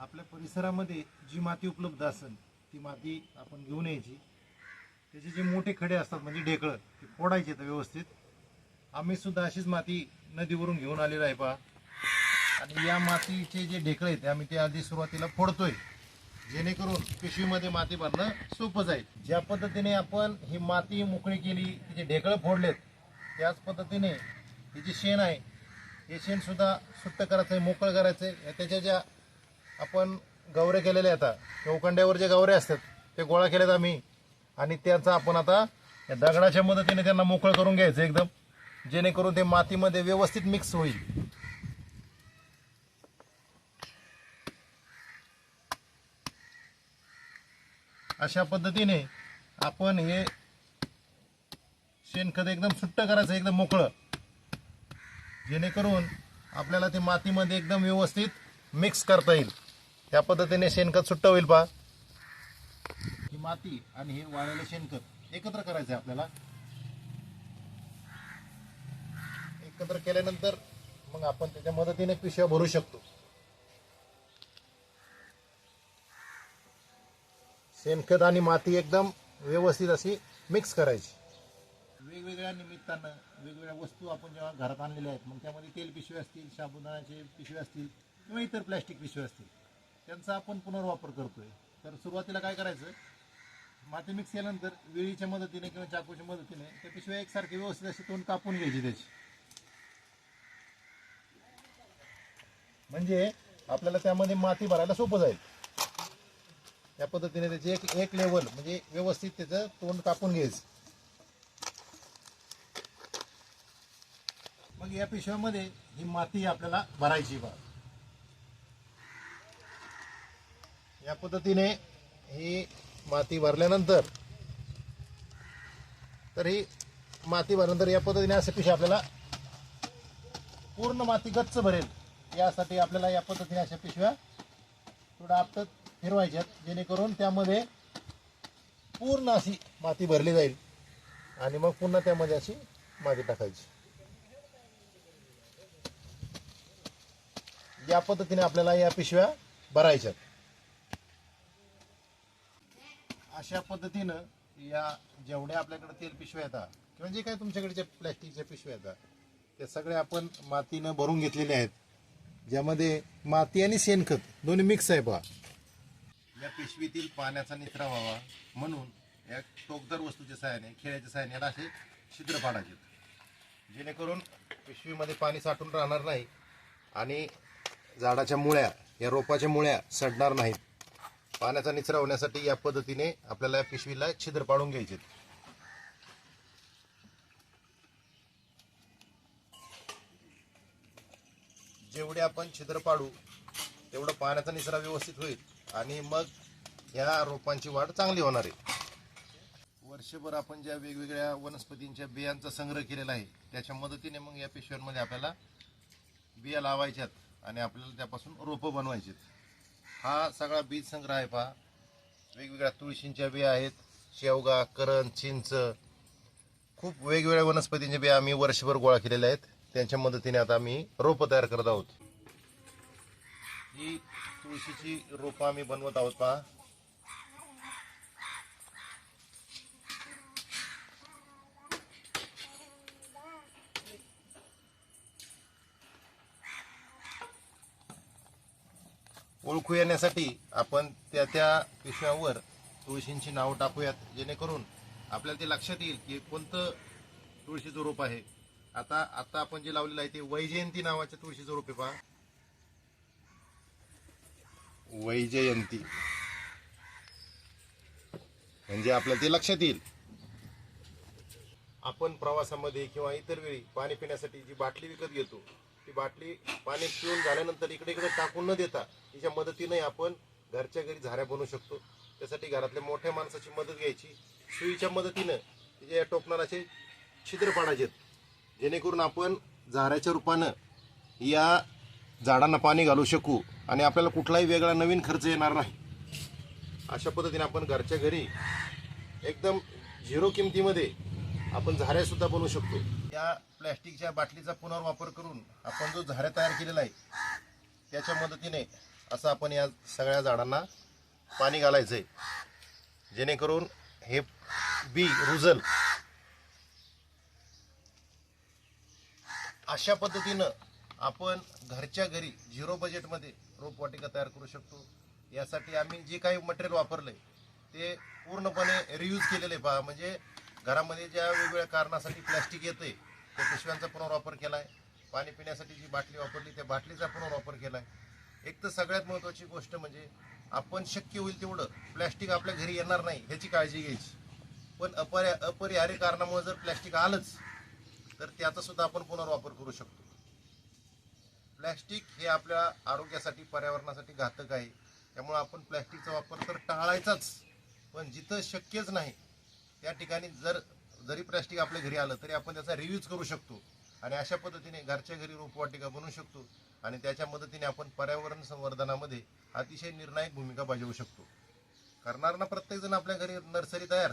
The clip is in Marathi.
आपल्या परिसरामध्ये जी माती उपलब्ध असेल ती माती आपण घेऊन यायची. त्याचे जे मोठे खडे असतात म्हणजे ढेकळं ते फोडायचे तर व्यवस्थित. आम्ही सुद्धा अशीच माती नदीवरून घेऊन आलेलो आहे पहा. आणि या मातीचे जे ढेकळे आहेत ते आम्ही ते आधी सुरुवातीला फोडतोय. जेणेकरून पिशवीमध्ये माती भरणं सोपं जाईल. ज्या पद्धतीने आपण ही माती मोकळी केली तिचे ढेकळं फोडलेत त्याच पद्धतीने हे जे शेण आहे हे शेणसुद्धा सुट्ट करायचं आहे मोकळं करायचं आहे त्याच्या ज्या आपण गवरे केलेले आता. चौकंड्यावर जे गवरे असतात ते गोळा केलेत आम्ही. आणि त्याचा आपण आता या दगडाच्या मदतीने त्यांना मोकळं करून घ्यायचं एकदम. जेणेकरून ते मातीमध्ये व्यवस्थित मिक्स होईल. अशा पद्धतीने आपण हे शेणखत एकदम सुट्ट करायचं एकदम मोकळं. जेणेकरून आपल्याला ते मातीमध्ये एकदम व्यवस्थित मिक्स करता येईल. त्या पद्धतीने शेणखत सुट्ट होईल पहा. ही माती आणि हे वाळलेलं शेणखत एकत्र करायचं आहे आपल्याला. एकत्र केल्यानंतर मग आपण त्याच्या मदतीने पिशव्या भरू शकतो. शेणखत आणि माती एकदम व्यवस्थित अशी मिक्स करायची. वेगवेगळ्या निमित्तानं वेगवेगळ्या वस्तू आपण जेव्हा घरात आणलेल्या आहेत मग त्यामध्ये तेल पिशवे असतील साबुदाण्याचे पिशवे असतील किंवा इतर प्लॅस्टिक पिशवे असतील. त्यांचा आपण पुनर्वापर करतोय. तर सुरुवातीला काय करायचं? माती मिक्स केल्यानंतर विळीच्या मदतीने किंवा चाकूच्या मदतीने त्या पिशव्या एकसारखी व्यवस्थित अशी तोंड कापून घ्यायची त्याची. म्हणजे आपल्याला त्यामध्ये माती भरायला सोपं जाईल. त्या पद्धतीने त्याची एक एक लेवल म्हणजे व्यवस्थित त्याचं तोंड कापून घ्यायचं. मग या पिशव्यामध्ये ही माती आपल्याला भरायची बा. या पद्धतीने ही माती भरल्यानंतर तर ही माती भरल्यानंतर या पद्धतीने असे पिशव्या आपल्याला पूर्ण माती गच्च भरेल. यासाठी आपल्याला या पद्धतीने अशा पिशव्या थोडं आपटत फिरवायच्यात जेणेकरून त्यामध्ये पूर्ण अशी माती भरली जाईल आणि मग पुन्हा त्यामध्ये अशी माती टाकायची. या पद्धतीने आपल्याला या पिशव्या भरायच्यात अशा पद्धतीनं या जेवढ्या आपल्याकडे तेल पिशव्या येतात किंवा जे काय तुमच्याकडे प्लॅस्टिकच्या पिशव्या येतात ते सगळे आपण मातीनं भरून घेतलेले आहेत ज्यामध्ये माती आणि शेणखत दोन्ही मिक्स आहे पहा या पिशवीतील पाण्याचा निचरा व्हावा म्हणून या टोकदार वस्तूच्या सहाय्याने खेळ्याच्या सहाय्याने याला असे छिद्र पाडायचे जेणेकरून पिशवीमध्ये पाणी साठून राहणार नाही आणि झाडाच्या मुळ्या या रोपाच्या मुळ्या सडणार नाहीत. पाण्याचा निचरा होण्यासाठी या पद्धतीने आपल्याला या पिशवीला छिद्र पाडून घ्यायचे जेवढे आपण छिद्र पाडू तेवढं पाण्याचा निचरा व्यवस्थित होईल आणि मग या रोपांची वाढ चांगली होणार आहे. वर्षभर आपण ज्या वेगवेगळ्या वनस्पतींच्या बियांचा संग्रह केलेला आहे त्याच्या मदतीने मग या पिशव्यांमध्ये आपल्याला बिया लावायच्यात आणि आपल्याला त्यापासून रोपं बनवायचे हा सगळा बीज संग्रह आहे पहा. वेगवेगळ्या तुळशींच्या बिया आहेत. शेवगा करण चिंच. खूप वेगवेगळ्या वनस्पतींच्या बिया आम्ही वर्षभर गोळा केलेल्या आहेत. त्यांच्या मदतीने आता आम्ही रोपं तयार करत आहोत. ही तुळशीची रोपं आम्ही बनवत आहोत पहा. ओळखू येण्यासाठी आपण त्या त्या पिशव्यावर तुळशींची नावं टाकूयात जेणेकरून आपल्याला ते लक्षात येईल की कोणतं तुळशीचं रोप आहे. आता आता आपण जे लावलेलं आहे ते वैजयंती नावाच्या तुळशीचं रोप आहे पहा. वैजयंती. म्हणजे आपल्याला ते लक्षात येईल. आपण प्रवासामध्ये किंवा इतर वेळी पाणी पिण्यासाठी जी बाटली विकत घेतो ती बाटली पाणी पिऊन झाल्यानंतर इकडे इकडे टाकून न देता तिच्या मदतीने आपण घरच्या घरी झाऱ्या बनवू शकतो. त्यासाठी घरातल्या मोठ्या माणसाची मदत घ्यायची. सुईच्या मदतीनं तिच्या या टोपणाराचे छिद्र पाडायचे जेणेकरून आपण झाऱ्याच्या रूपानं या झाडांना पाणी घालू शकू आणि आपल्याला कुठलाही वेगळा नवीन खर्च येणार नाही. अशा पद्धतीने आपण घरच्या घरी एकदम झिरो किमतीमध्ये आपण झाऱ्यासुद्धा बनवू शकतो. या प्लॅस्टिकच्या बाटलीचा पुनर्वापर करून आपण जो झाऱ्या तयार केलेला आहे त्याच्या मदतीने असं आपण या सगळ्या झाडांना पाणी घालायचं आहे जेणेकरून हे बी रुजल. अशा पद्धतीनं आपण घरच्या घरी झिरो बजेटमध्ये रोपवाटिका तयार करू शकतो. यासाठी आम्ही जे काही मटेरियल वापरलंय ते पूर्णपणे रियूज केलेलं आहे. पहा म्हणजे घरामध्ये ज्या वेगवेगळ्या कारणासाठी प्लॅस्टिक येते त्या पिशव्यांचा पुनर्वापर केला आहे पाणी पिण्यासाठी जी बाटली वापरली त्या बाटलीचा पुनर्वापर केला आहे एक तर सगळ्यात महत्त्वाची गोष्ट म्हणजे आपण शक्य होईल तेवढं प्लॅस्टिक आपल्या घरी येणार नाही ह्याची काळजी घ्यायची. पण अपरि अपरिहार्य कारणामुळे जर प्लॅस्टिक आलंच तर त्याचा सुद्धा आपण पुनर्वापर करू शकतो. प्लॅस्टिक हे आपल्या आरोग्यासाठी पर्यावरणासाठी घातक आहे. त्यामुळे आपण प्लॅस्टिकचा वापर तर टाळायचाच पण जिथं शक्यच नाही त्या ठिकाणी जर जरी प्लॅस्टिक आपल्या घरी आलं तरी आपण त्याचा रियूज करू शकतो. आणि अशा पद्धतीने घरच्या घरी रोपवाटिका बनवू शकतो. आणि त्याच्या मदतीने आपण पर्यावरण संवर्धनामध्ये अतिशय निर्णायक भूमिका बजावू शकतो. करणार ना प्रत्येकजण आपल्या घरी नर्सरी तयार?